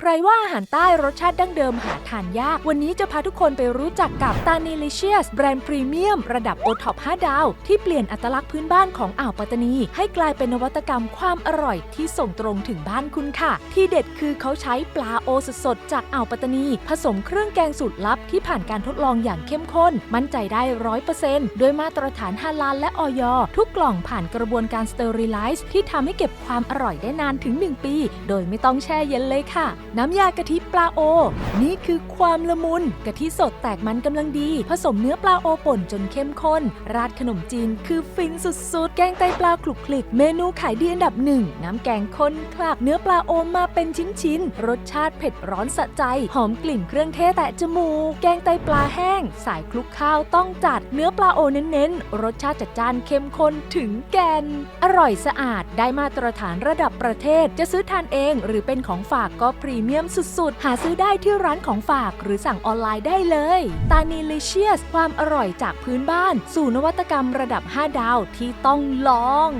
ใครว่าอาหารใต้รสชาติดั้งเดิมหาทานยาก วันนี้จะพาทุกคนไปรู้จักกับตา n น l i c i o u s แบรนด์พรีเมียม ระดับโอท็อป5ดาว ที่เปลี่ยนอัตลักษณ์พื้นบ้านของอ่าวปัตตานี ให้กลายเป็นนวัตกรรมความอร่อยที่ส่งตรงถึงบ้านคุณค่ะ ที่เด็ดคือเขาใช้ปลาโอสดๆจากอ่าวปัตตานี ผสมเครื่องแกงสูตรลับที่ผ่านการทดลองอย่างเข้มข้น มั่นใจได้ร้อยเปอร์เซ็นต์ด้วยมาตรฐานฮาลาลและออยทุกกล่องผ่านกระบวนการสเตอริไลซ์ที่ทำให้เก็บความอร่อยได้นานถึง 1 ปี โดยไม่ต้องแช่เย็นเลยค่ะ น้ำยากะทิปลาโอ นี่คือความละมุนกะทิสดแตกมันกำลังดี ผสมเนื้อปลาโอป่นจนเข้มข้น ราดขนมจีนคือฟินสุดๆ แกงไตปลาคลุกคลิก เมนูขายดีอันดับหนึ่ง น้ำแกงข้นคลักเนื้อปลาโอมาเป็นชิ้นๆ รสชาติเผ็ดร้อนสะใจ หอมกลิ่นเครื่องเทศแตะจมูก แกงไตปลาแห้ง สายคลุกข้าวต้องจัด เนื้อปลาโอเน้นๆ รสชาติจัดจ้านเข้มข้นถึงแกน อร่อยสะอาด ได้มาตรฐานระดับประเทศ จะซื้อทานเอง หรือเป็นของฝากก็พรีเมียมสุดๆ หาซื้อได้ที่ร้านของฝากหรือสั่งออนไลน์ได้เลย ตานีลิเชียส ความอร่อยจากพื้นบ้าน สู่นวัตกรรมระดับ 5 ดาวที่ต้องลอง